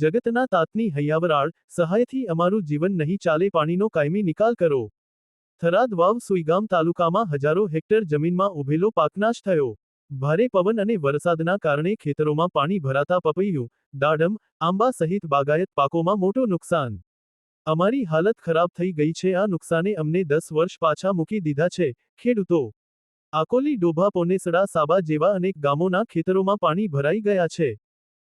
જગતના તાતની હૈયાવરાળ સહાયથી અમારું જીવન નહીં ચાલે પાણીનો કાયમી નિકાલ કરો. થરાદ વાવ સુઈગામ તાલુકામાં હજારો હેક્ટર જમીનમાં ઉભેલો પાકનાશ થયો. ભારે પવન અને વરસાદના કારણે ખેતરોમાં પાણી ભરાતા પપૈયું, દાડમ, આંબા સહિત બાગાયત પાકોમાં મોટું નુકસાન. અમારી હાલત ખરાબ થઈ ગઈ છે. આ નુકસાને અમને દસ વર્ષ પાછા મૂકી દીધા છે, ખેડૂતો. આકોલી ડોભા પોનેસડા સાબા જેવા અનેક ગામોના ખેતરોમાં પાણી ભરાઈ ગયા છે.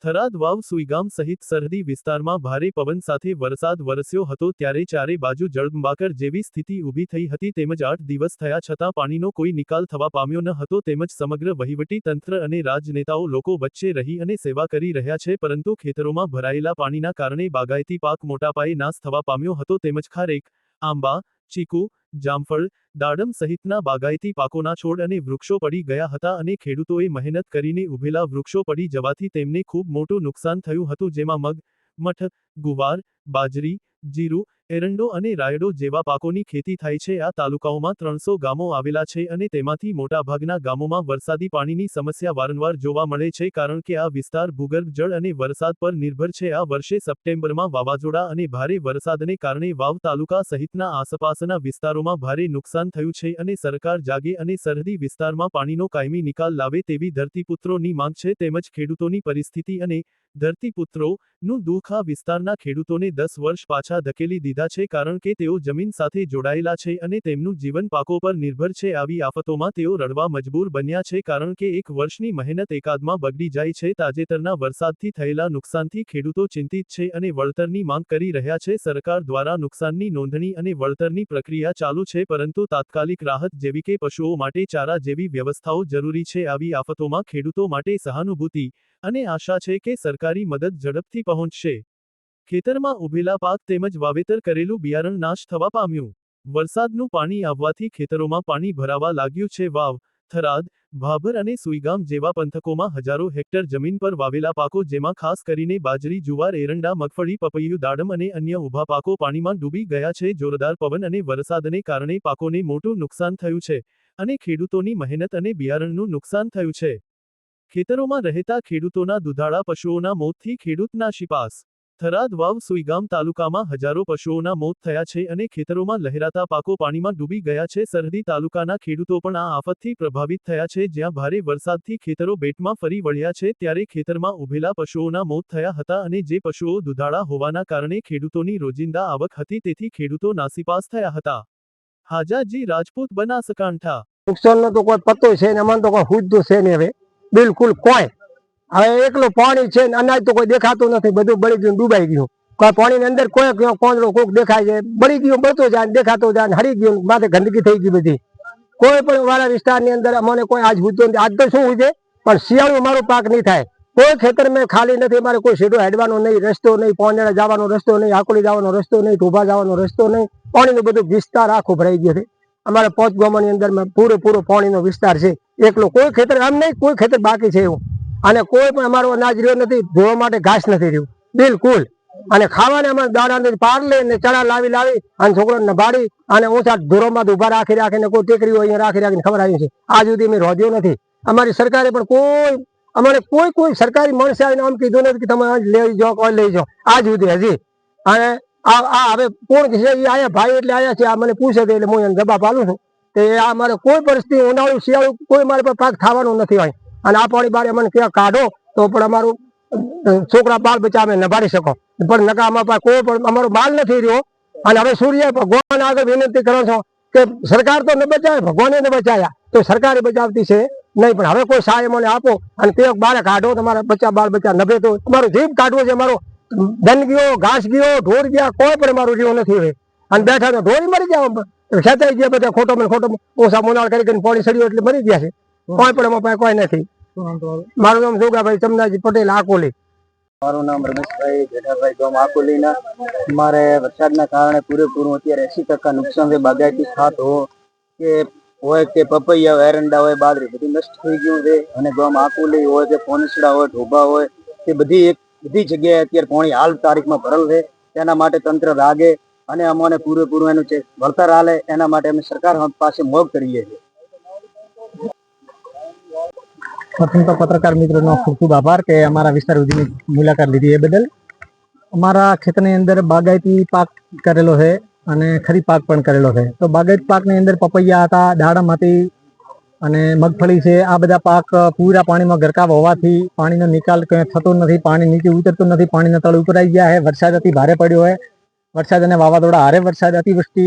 થરાદ વાવ સુઈગામ સહિત સરહદી વિસ્તારમાં ભારે પવન સાથે વરસાદ વરસ્યો હતો ત્યારે ચારે બાજુ જળબંબાકર જેવી સ્થિતિ ઊભી થઈ હતી તેમજ આઠ દિવસ થયા છતાં પાણીનો કોઈ નિકાલ થવા પામ્યો ન હતો તેમજ સમગ્ર વહીવટી તંત્ર અને રાજનેતાઓ લોકો વચ્ચે રહી અને સેવા કરી રહ્યા છે પરંતુ ખેતરોમાં ભરાયેલા પાણીના કારણે બાગાયતી પાક મોટા પાયે નાશ થવા પામ્યો હતો તેમજ ખારેક, આંબા, ચીકુ જામફળ, દાડમ સહિતના બાગાયતી પાકોના છોડ અને વૃક્ષો પડી ગયા હતા અને ખેડૂતોએ મહેનત કરીને ઉભેલા વૃક્ષો પડી જવાથી તેમને ખૂબ મોટું નુકસાન થયું હતું, જેમાં મગ, મઠ, ગુવાર, બાજરી, જીરું એરંડો અને રાયડો જેવા પાકોની ખેતી થાય છે. આ તાલુકાઓમાં ત્રણસો ગામો આવેલા છે અને તેમાંથી મોટાભાગના ગામોમાં વરસાદી પાણીની સમસ્યા વારંવાર જોવા મળે છે કારણ કે આ વિસ્તાર ભૂગર્ભ જળ અને વરસાદ પર નિર્ભર છે. આ વર્ષે સપ્ટેમ્બરમાં વાવાઝોડા અને ભારે વરસાદને કારણે વાવ તાલુકા સહિતના આસપાસના વિસ્તારોમાં ભારે નુકસાન થયું છે અને સરકાર જાગે અને સરહદી વિસ્તારમાં પાણીનો કાયમી નિકાલ લાવે તેવી ધરતીપુત્રોની માંગ છે. તેમજ ખેડૂતોની પરિસ્થિતિ અને ધરતીપુત્રોનું દુઃખ આ વિસ્તારના ખેડૂતોને દસ વર્ષ પાછા ધકેલી દીધા છે કારણ કે તેઓ જમીન સાથે જોડાયેલા છે અને તેમનું જીવન પાકો પર નિર્ભર છે. આવી આફતોમાં તેઓ રડવા મજબૂર બન્યા છે કારણ કે એક વર્ષની મહેનત એકાદમાં બગડી જાય છે. તાજેતરના વરસાદથી થયેલા નુકસાનથી ખેડૂતો ચિંતિત છે અને વળતરની માંગ કરી રહ્યા છે. સરકાર દ્વારા નુકસાનની નોંધણી અને વળતરની પ્રક્રિયા ચાલુ છે, પરંતુ તાત્કાલિક રાહત જેવી કે પશુઓ માટે ચારા જેવી વ્યવસ્થાઓ જરૂરી છે. આવી આફતોમાં ખેડૂતો માટે સહાનુભૂતિ અને આશા છે કે સરકારી મદદ ઝડપથી પહોંચશે. ખેતરમાં ઉભેલા પાક તેમજ વાવેતર કરેલું બિયારણ નાશ થવા પામ્યું. વરસાદનું પાણી આવવાથી ખેતરોમાં પાણી ભરાવા લાગ્યું છે. વાવ, થરાદ, ભાભર અને સુઈગામ જેવા પંથકોમાં હજારો હેક્ટર જમીન પર વાવેલા પાકો જેમાં ખાસ કરીને બાજરી, જુવાર, એરંડા, મગફળી, પપૈયું, દાડમ અને અન્ય ઊભા પાકો પાણીમાં ડૂબી ગયા છે. જોરદાર પવન અને વરસાદને કારણે પાકોને મોટું નુકસાન થયું છે અને ખેડૂતોની મહેનત અને બિયારણનું નુકસાન થયું છે. ખેતરોમાં રહેતા ખેડૂતોના દુધાળા પશુઓના મોતથી ખેડૂતના શિપાસ થરાદ વાવ સુઈગામ તાલુકામાં હજારો પશુઓના મોત થયા છે અને ખેતરોમાં લહેરાતા પાકો પાણીમાં ડૂબી ગયા છે. સરહદી તાલુકાના ખેડૂતો પણ આ આફતથી પ્રભાવિત થયા છે. જ્યાં ભારે વરસાદથી ખેતરો બેટમાં ફરી વળ્યા છે, ત્યારે ખેતરમાં ઉભેલા પશુઓના મોત થયા હતા અને જે પશુઓ દુધાળા હોવાના કારણે ખેડૂતોની રોજિંદા આવક હતી તેથી ખેડૂતો નાસીપાસ થયા હતા. હાજાજી રાજપૂત બનાસકાંઠા. નુકસાનનો તો કોઈ પત્તો છે ને અમને તો કોઈ હુજતું છે ને હવે. બિલકુલ કોઈ. હવે એકલું પાણી છે અનાજ તો કોઈ દેખાતું નથી, બધું બળી ગયું ડૂબાઈ ગયું. કોઈ પાણીની અંદર કોઈ કોંદડો કોક દેખાય છે, બળી ગયું, બળતું જાય દેખાતું જાય હરી ગયું માથે ગંદકી થઈ ગઈ બધી. કોઈ પણ વાળા વિસ્તારની અંદર અમને કોઈ આજ હુજતો આજ તો શું છે? પણ શિયાળું મારો પાક નહીં થાય. કોઈ ખેતર મેં ખાલી નથી, મારે કોઈ સીધો હેડવાનો નહીં, રસ્તો નહીં પોંજેડા જવાનો રસ્તો નહીં, આકુલી જવાનો રસ્તો નહીં ઢોભા જવાનો રસ્તો નહીં. પાણીનો બધો વિસ્તાર આખો ભરાઈ ગયો છે. અમારા પોચ ગામની અંદર પૂરેપૂરો પાણીનો વિસ્તાર છે. એકલો કોઈ ખેતર, આમ નહીં, કોઈ ખેતર બાકી છે એવું. અને કોઈ પણ અમારો અનાજ રહ્યો નથી, ધોવા માટે ઘાસ નથી રહ્યું. બિલકુલ. અને ખાવાને અમારે નથી પાર લે અને ચણા લાવી લાવી અને છોકરો નભાડી અને ઊંચા ધોરોમાં ઊભા રાખી રાખીને કોઈ ટેકરીઓ અહીંયા રાખી રાખીને ખબર આવી છે. આજ સુધી મેં રોધ્યો નથી. અમારી સરકારે પણ કોઈ, અમારે કોઈ કોઈ સરકારી માણસે આવીને આમ કીધું નથી કે તમે લઈ જાઓ લઈ જાઓ. આજ સુધી હજી. અને આ આ હવે કોણ છે આયા ભાઈ એટલે આયા છે. આ મને પૂછે એટલે હું એને જવાબ પાલું છું. તે આ મારે કોઈ પરિસ્થિતિ ઉનાળું શિયાળું કોઈ મારે પર પાક થવાનું નથી હોય. અને આ પાણી બારે અમને ક્યાં કાઢો, તો પણ અમારું છોકરા બાળ બચ્ચા અમે નભાડી શકો. પણ નકા અમારા કોઈ પણ, અમારો માલ નથી રહ્યો. અને હવે સૂર્ય ભગવાન આગળ વિનંતી કરો છો કે સરકાર તો ન બચાવે, ભગવાને ન બચાયા તો સરકારે બચાવતી છે નહીં, પણ હવે કોઈ સહાય મને આપો અને તે બારે કાઢો તમારા બચ્ચા, બાળ બચ્ચા નભે તો અમારું જીભ કાઢવો છે અમારો ધન ગયો ઘાસ ગયો ઢોર ગયા, કોઈ પણ મારું જીવ નથી હવે. અને બેઠા તો ઢોરી મરી ગયા, ખેંચાઈ ગયા બધા ખોટો મને ખોટો ઓછા મોનાળ કરી કરીને પાણી સડ્યું એટલે મરી ગયા છે. કોઈ પણ એમાં કોઈ નથી. મારું નામ જોગાભાઈ ચમનાજી પટેલ આકોલી. મારું નામ રમેશભાઈ જેઠાભાઈ ગામ આકોલીના. અમારે વરસાદના કારણે પૂરેપૂરું અત્યારે એસી ટકા નુકસાન છે, બાગાયતી ખાત કે હોય કે પપૈયા હોય, એરંડા હોય બાદરી બધું નષ્ટ થઈ ગયું છે. અને ગામ આકોલી હોય કે પોનસડા હોય ઢોબા હોય, તે બધી એક બધી જગ્યાએ અત્યારે પાણી હાલ તારીખમાં ભરેલ છે. તેના માટે તંત્ર રાગે અને અમને પૂરેપૂરું એનું વળતર હાલે એના માટે અમે સરકાર પાસે મોગ કરીએ છીએ. પ્રથમ તો પત્રકાર મિત્રોનો ખૂબ ખૂબ આભાર કે અમારા વિસ્તાર સુધીની મુલાકાત લીધી એ બદલ. અમારા ખેતરની અંદર બાગાયતી પાક કરેલો છે અને ખરી પાક પણ કરેલો છે. તો બાગાયત પાકની અંદર પપૈયા હતા, દાડમ હતી અને મગફળી છે. આ બધા પાક પૂરા પાણીમાં ગરકાવ હોવાથી પાણીનો નિકાલ કંઈ થતો નથી, પાણી નીચે ઉતરતું નથી, પાણીના તળ ઉપરાઈ ગયા છે. વરસાદ અતિ ભારે પડ્યો છે. વરસાદ અને વાવાઝોડા હારે વરસાદ અતિવૃષ્ટિ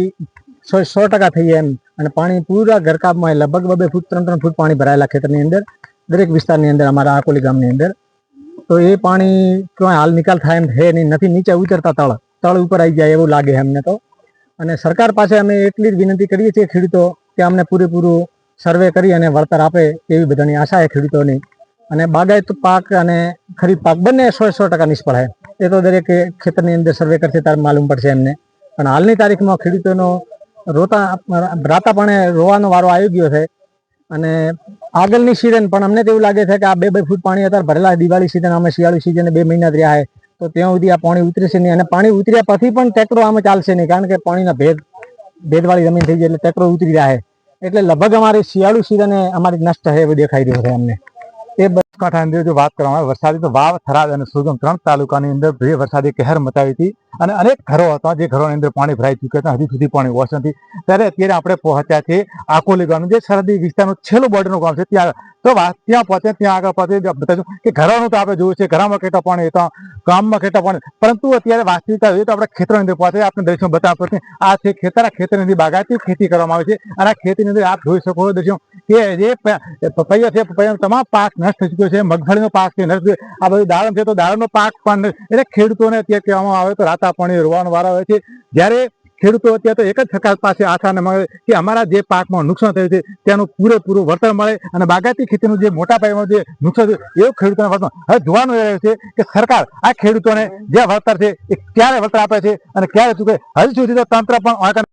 સો સો ટકા થઈ એમ. અને પાણી પૂરા ગરકાબમાં લગભગ બબે ફૂટ, ત્રણ ત્રણ ફૂટ પાણી ભરાયેલા ખેતરની અંદર. દરેક વિસ્તારની અંદર, અમારા આકોલી ગામની અંદર. તો એ પાણી ક્યાંય હાલ નિકાલ થાય એમ છે નહીં, નથી, નીચે ઉતરતા તળ. તળ ઉપર આવી જાય એવું લાગે અમને તો. અને સરકાર પાસે અમે એટલી જ વિનંતી કરીએ છીએ ખેડૂતો કે અમને પૂરેપૂરું સર્વે કરી અને વળતર આપે એવી બધાની આશા એ ખેડૂતોની. અને બાગાયત પાક અને ખરીફ પાક બંને સો સો ટકા નિષ્ફળ છે. એ તો દરેક ખેતરની અંદર સર્વે કરશે ત્યારે માલુમ પડશે એમને. પણ હાલની તારીખમાં ખેડૂતોનો રોતા, રાતાપણે રોવાનો વારો આવી ગયો છે. અને આગળની સિઝન પણ અમને તેવું લાગે છે કે આ બે બે ફૂટ પાણી અત્યારે ભરેલા દિવાળી સિઝન અમે શિયાળુ સિઝન બે મહિના રહ્યા છે. તો ત્યાં સુધી આ પાણી ઉતરશે નહીં. અને પાણી ઉતર્યા પછી પણ ટેકરો આમાં ચાલશે નહીં. કારણ કે પાણીના ભેદ, ભેદવાળી જમીન થઈ જાય એટલે ટેકરો ઉતરી રહ્યા છે. એટલે લગભગ અમારી શિયાળુ સિઝને અમારી નષ્ટ છે એવું દેખાઈ રહ્યું છે અમને. એ બનાસકાંઠા અંદર જો વાત કરવામાં આવે, વરસાદી તો વાવ, થરાદ અને સુરગમ ત્રણ તાલુકાની અંદર બે વરસાદી કહેર મચાવી હતી અને અનેક ઘરો હતા જે ઘરોની અંદર પાણી ભરાઈ ચૂક્યા હતા. હજી સુધી પાણી ઓછ નથી. ત્યારે અત્યારે આપણે પહોંચ્યા છે આકોલી ગામ, જે સરહદી વિસ્તારનું છેલ્લું બોર્ડરનું ગામ છે, ત્યાં તો વાત ત્યાં પહોંચે, ત્યાં આગળ પહોંચે બતાવ્યું કે ઘરોનું તો આપણે જોયું છે, ઘરમાં કેટલા પાણી હતા ગામમાં કેટલા પાણી પરંતુ અત્યારે વાસ્તવિકતા જોઈએ તો આપણે ખેતરની અંદર પહોંચે આપણે દર્શન બતાવવા પડશે આ છે ખેતર, આ ખેતરની અંદર બાગાયતી ખેતી કરવામાં આવે છે અને આ ખેતીની અંદર આપ જોઈ શકો છો કે જે પપૈયા છે, પપૈયાનો તમામ પાક નષ્ટ થઈ ચુક્યો છે, મગફળીનો પાક છે, નષ્ટ આ બધું દાડમ છે તો દાડમનો પાક પણ. એટલે ખેડૂતોને અત્યારે કહેવામાં આવે તો રાતા પાણી રોવાનો વાર આવે છે જ્યારે ખેડૂતો અત્યારે તો એક જ સરકાર પાસે આશા ન મળે કે અમારા જે પાકમાં નુકસાન થયું છે, તેનું પૂરેપૂરું વળતર મળે અને બાગાયતી ખેતીનું જે મોટા પાયામાં જે નુકસાન થયું એવું ખેડૂતોને વળતર હવે જોવાનું એ છે કે સરકાર આ ખેડૂતોને જે વળતર છે, એ ક્યારે વળતર આપે છે અને ક્યારે ચૂકે? હજુ સુધી તો તંત્ર પણ